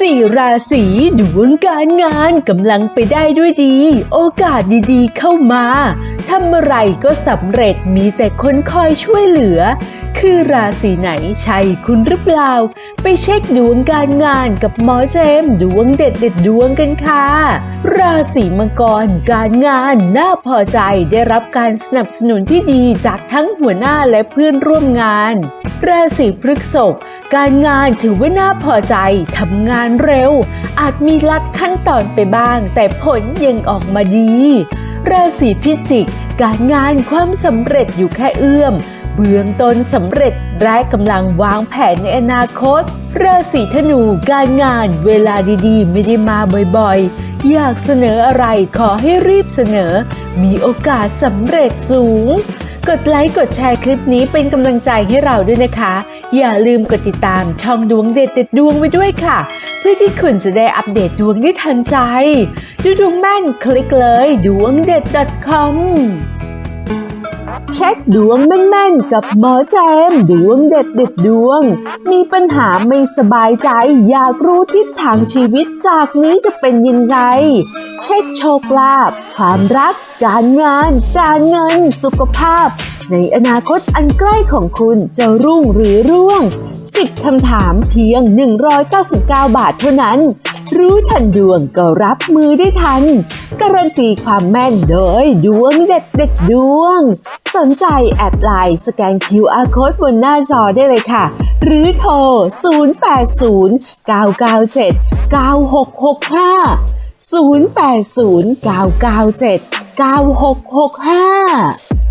สี่ราศีดวงการงานกำลังไปได้ด้วยดี โอกาสดีๆเข้ามาทำอะไรก็สำเร็จมีแต่คนคอยช่วยเหลือ คือราศีไหนใช่คุณหรือเปล่า ไปเช็คดวงการงานกับหมอเจมส์ดวงเด็ดเด็ดดวงกันค่ะ ราศีมังกรการงานน่าพอใจได้รับการสนับสนุนที่ดีจากทั้งหัวหน้าและเพื่อนร่วมงาน ราศีพฤษภการงานถือว่าน่าพอใจทำงานเร็ว อาจมีลัดขั้นตอนไปบ้าง แต่ผลยังออกมาดี ราศีพิจิก การงานความสำเร็จอยู่แค่เอื้อม เบื้องต้นสำเร็จและกำลังวางแผนในอนาคต ราศีธนูการงานเวลาดีๆ ไม่ได้มาบ่อยๆ อยากเสนออะไรขอให้รีบเสนอ มีโอกาสสำเร็จสูง กดไลค์กดแชร์คลิปนี้เป็นกำลังใจให้เราด้วยนะคะ อย่าลืมกดติดตามช่องดวงเด็ดเด็ดดวงไว้ด้วยค่ะ เพื่อที่คุณจะได้อัปเดตดวงได้ทันใจ ดูดวงแม่นคลิกเลยดวงเด็ด .com เช็คดวงแม่นๆ กับหมอแจมดวงเด็ดเด็ดดวง มีปัญหาไม่สบายใจ อยากรู้ทิศทางชีวิตจากนี้จะเป็นยังไง เช็คโชคลาภความรัก การงาน การเงิน สุขภาพ ในอนาคตอันใกล้ของคุณจะรุ่งหรือร่วง 10คำถามเพียง 199 บาทเท่านั้น รู้ทันดวงก็รับมือได้ทัน การันตีความแม่นโดยดวงเด็ดเด็ดดวง สนใจแอดไลน์สแกน QR Code บนหน้าจอได้เลยค่ะ หรือโทร 080 997 9665 080 997 9665